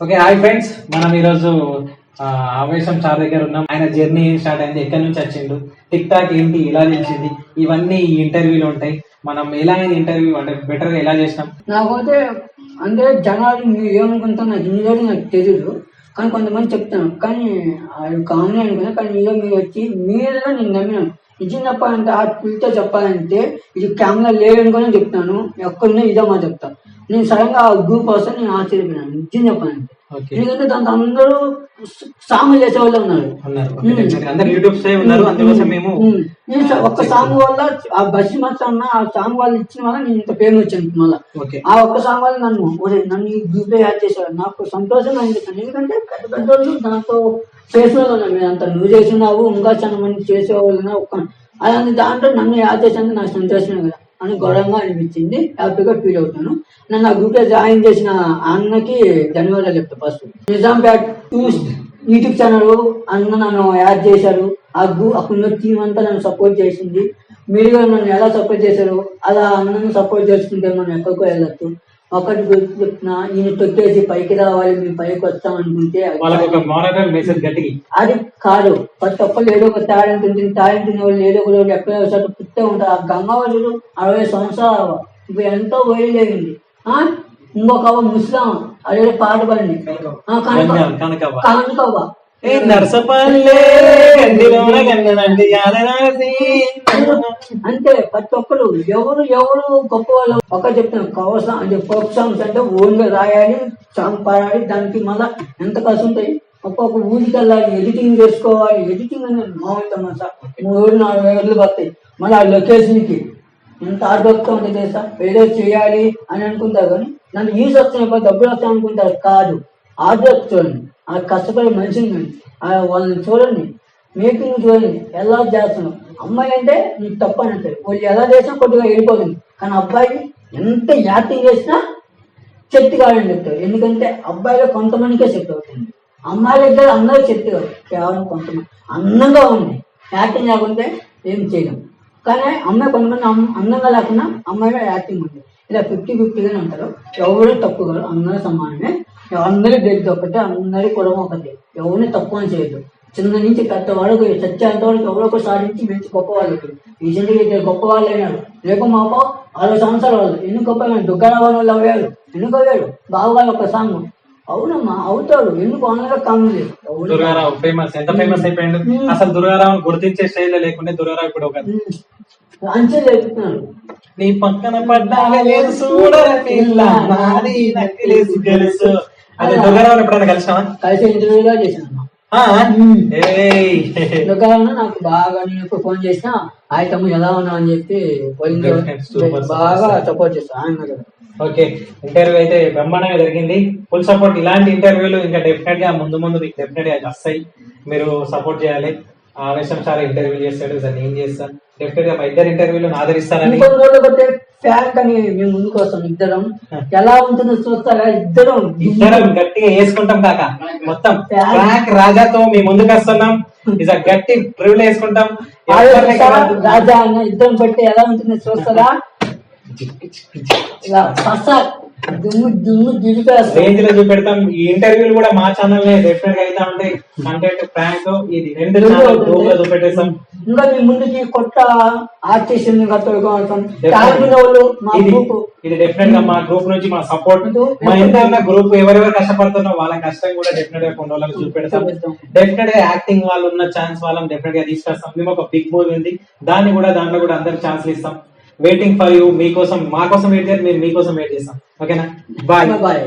Okay hi friends మనం ఈరోజు ఆవేశం సార్ దగ్గర ఉన్నాం. ఆయన జర్నీ స్టార్ట్ అయింది. ఎక్కడి నుంచి వచ్చిండు? టిక్ టాక్ ఏంటి? ఇలా తెలిసింది? ఇవన్నీ ఈ ఇంటర్వ్యూలో ఉంటాయి. మనం ఎలా ఇంటర్వ్యూ అంటే బెటర్గా ఎలా చేసినాం? నాకైతే అంటే జనాలు మీరు ఏమనుకుంటారు నాకు ఇన్ని నాకు తెలియదు కానీ కొంతమంది చెప్తాను కానీ అది కామన్ అనుకున్నా. కానీ మీలో మీరు వచ్చి మీలో నేను నమ్మినాను. ఇది చెప్పాలంటే ఆ పిల్లతో చెప్పాలంటే ఇది కెమెరా లేదని చెప్తాను ఎక్కడున్నా ఇదో మా చెప్తాను నేను సడన్గా ఆ గ్రూప్ వస్తే నేను ఆశ్చర్యపోయినాను. నిజం చెప్పాలంటే. ఓకే. ఎందుకంటే దాంట్లో అందరూ సాంగ్ చేసే వాళ్ళు ఉన్నారు. నేను ఒక్క సాంగ్ వల్ల ఆ బస్సు మచ్చ అన్న ఆ సాంగ్ వాళ్ళు ఇచ్చిన వల్ల నేను ఇంత పేరు వచ్చాను మళ్ళీ. ఆ ఒక్క సాంగ్ వల్ల నన్ను ఒరే నన్ను ఈ గ్రూప్లో యాడ్ చేశారు. నాకు సంతోషం అయింది ఎందుకంటే పెద్ద పెద్ద వాళ్ళు దాంతో చేసిన ఉన్నారు. మీరు అంత నువ్వు చేసినావు ఇంకా చాలా మంది చేసేవాళ్ళు ఒక్క అలాంటి దాంట్లో నన్ను యాడ్ చేసినందుకు నాకు సంతోషమే కదా. అని గౌరవంగా అనిపించింది. హ్యాపీగా ఫీల్ అవుతాను. నన్ను ఆ గ్రూప్లో జాయిన్ చేసిన అన్నకి ధన్యవాదాలు చెప్తా first Nizampet two YouTube channel అన్న నన్ను యాడ్ చేశారు. ఆ గ్రూప్ అక్కడ టీం అంతా నన్ను సపోర్ట్ చేసింది. మీరు నన్ను ఎలా సపోర్ట్ చేశారు అలా అన్నను సపోర్ట్ చేసుకుంటే మనం ఎక్కడికో వెళ్ళచ్చు. ఒకటి గుర్తు చెప్తున్నా ఈయన తొక్కేసి పైకి రావాలి మేము పైకి వస్తాం అనుకుంటే అది కాదు. ప్రతి ఒక్కళ్ళు ఏదో ఒక టాలెంట్ ఉంటుంది టాలెంట్ ఉన్న వాళ్ళు ఏదో ఒక రోజు ఎక్కడో ఒకసారి పుట్టే ఉంటారు. ఆ గంగవాజుడు అరవై సంవత్సరాలు. ఇప్పుడు ఎంతో వైలేగింది ఆ? ఇంకొక ముస్లాం. అదే పాట పాడింది. కనకవ్వ. కనకవ్వ. ఏ నరసపల్లె గండిలోన గంగనండి యాదనాసి అంటే ప్రతి ఒక్కరు ఎవరు ఎవరు గొప్ప వాళ్ళు ఒక చెప్తాను కవర్ అంటే ఫోక్ సాంగ్స్ అంటే ఓన్గా రాయాలి సాంగ్ పాడాలి దానికి మళ్ళా ఎంత ఖర్చు ఉంటాయి? ఒక్కొక్క ఊరికి వెళ్ళాలి ఎడిటింగ్ చేసుకోవాలి. ఎడిటింగ్ అనేది మామూలు సార్ మూడు నాలుగు వేలు పడతాయి. మళ్ళీ ఆ లొకేషన్కి ఎంత హార్డ్ వర్క్ ఉంటుంది తెలుసా? ఏదో చేయాలి అని అనుకుంటారు కానీ నన్ను ఈజీ వస్తున్నాయి డబ్బులు వస్తాయి అనుకుంటారు. కాదు. హార్డ్ చూడండి ఆ కష్టపడే మనిషిని చూడండి. ఆ వాళ్ళని చూడండి మేకింగ్ చూడండి ఎలా చేస్తున్నాం అమ్మాయి అంటే నీకు తప్పు అని అంటారు. వాళ్ళు ఎలా చేసినా కొద్దిగా వెళ్ళిపోతుంది. కానీ అబ్బాయి ఎంత యాక్టింగ్ చేసినా శక్తి కాదని చెప్తారు. ఎందుకంటే అబ్బాయిలో కొంతమందికే శక్తి అవుతుంది. అమ్మాయిల దగ్గర అందరూ శక్తి కాదు. కేవలం కొంతమంది. అందంగా ఉంది. యాక్టింగ్ లేకుంటే ఏం చేయడం కానీ అమ్మాయి కొంతమంది అందంగా లేకుండా అమ్మాయిలో యాక్టింగ్ ఉంది. ఇలా ఫిఫ్టీ ఫిఫ్టీగానే ఉంటారు. ఎవరు తక్కువ కాదు అందరూ సమానమే. అందరూ గెలిచి ఒకటే అందరి కూడా ఒకటే. ఎవరిని అని చేయదు చిన్న నుంచి పెద్ద వరకు వరకు ఎవరో ఒకరు సాధించి మంచి గొప్ప వాళ్ళు రీసెంట్గా ఇద్దరు గొప్ప వాళ్ళు అయినారు లేక మాకు అరవై సంవత్సరాల వాళ్ళు. ఎన్ని గొప్ప దుకాణం వాళ్ళు అయ్యారు ఎందుకు అయ్యారు బావగారు ఒక సాంగ్. అవునమ్మా అవుతాడు. ఎందుకు కామెంట్ అవును దుర్గారావు ఫేమస్ ఎంత ఫేమస్ అయిపోయిండు? అసలు దుర్గారావు గుర్తించే స్టైల్ లేకుంటే దుర్గారావు ఇప్పుడు ఒక అంచెలు చెప్తున్నాడు నీ పక్కన పడ్డాగా లేదు చూడర పిల్ల. నాది నక్కిలేసు తెలుసు. అదే దుర్గారావు ఎప్పుడైనా కలిసావా? కలిసి చేశాను. ఆ? ఏయ్. దుకాణం నాకు బాగా నేను ఎప్పుడు ఫోన్ చేసినా ఆయన తమ్ముడు ఎలా ఉన్నావు? అని చెప్పి బాగా. సపోర్ట్ చేస్తాను ఆయన ఓకే ఇంటర్వ్యూ అయితే బ్రహ్మాండంగా జరిగింది. ఫుల్ సపోర్ట్ ఇలాంటి ఇంటర్వ్యూలు ఇంకా డెఫినెట్గా ముందు ముందు మీకు డెఫినెట్గా వస్తాయి. మీరు సపోర్ట్ చేయాలి. ఆవేశం సార్ ఇంటర్వ్యూ చేస్తాడు దాన్ని ఏం చేస్తాను డెఫినెట్గా మా ఇద్దరు ఇంటర్వ్యూలను ఆదరిస్తారని. ఇంకొన్ని రోజులు కొట్టే ఫ్యాన్ అని మేము ముందుకు వస్తాం ఇద్దరం ఎలా ఉంటుందో చూస్తారా? ఇద్దరం. ఇద్దరం గట్టిగా వేసుకుంటాం కాక మొత్తం ఫ్రాంక్ రాజాతో మీ ముందుకు వస్తున్నాం. ఇస్ గట్టి ప్రివిల్ వేసుకుంటాం. రాజా అన్న ఇద్దరం పెట్టి ఎలా ఉంటుందో చూస్తారా? ఇలా దుమ్ము దుమ్ము దిగిపేస్తాం రేంజ్లో చూపెడతాం. ఈ ఇంటర్వ్యూలు కూడా మా ఛానల్ డెఫినెట్గా అయితే ఉంటాయి. కంటెంట్ ప్రాంక్ ఇది రెండు చూపెట్టేస్తాం. ఇంకా మీ ముందుకి కొత్త ఆర్టిస్ట్ తోడుకోవడం టాలెంట్ ఉన్న వాళ్ళు మా ఇది గ్రూప్ ఇది డెఫినెట్గా మా గ్రూప్ నుంచి మా సపోర్ట్ మా ఇంట్లో ఉన్న గ్రూప్ ఎవరెవరు కష్టపడుతున్నా వాళ్ళ కష్టం కూడా డెఫినెట్గా కొన్ని రోజులకు చూపెడతాం. డెఫినెట్గా యాక్టింగ్ వాళ్ళు ఉన్న ఛాన్స్ వాళ్ళని డెఫినెట్గా తీసుకొస్తాం. మేము ఒక బిగ్ మూవీ ఉంది. దాన్ని కూడా దాంట్లో కూడా అందరికి ఛాన్స్ ఇస్తాం. వెయిటింగ్ ఫర్ యూ మీకోసం మా కోసం వెయిట్ చేయాలి మేము మీకోసం వెయిట్ చేస్తాం. ఓకేనా బాయ్ బాయ్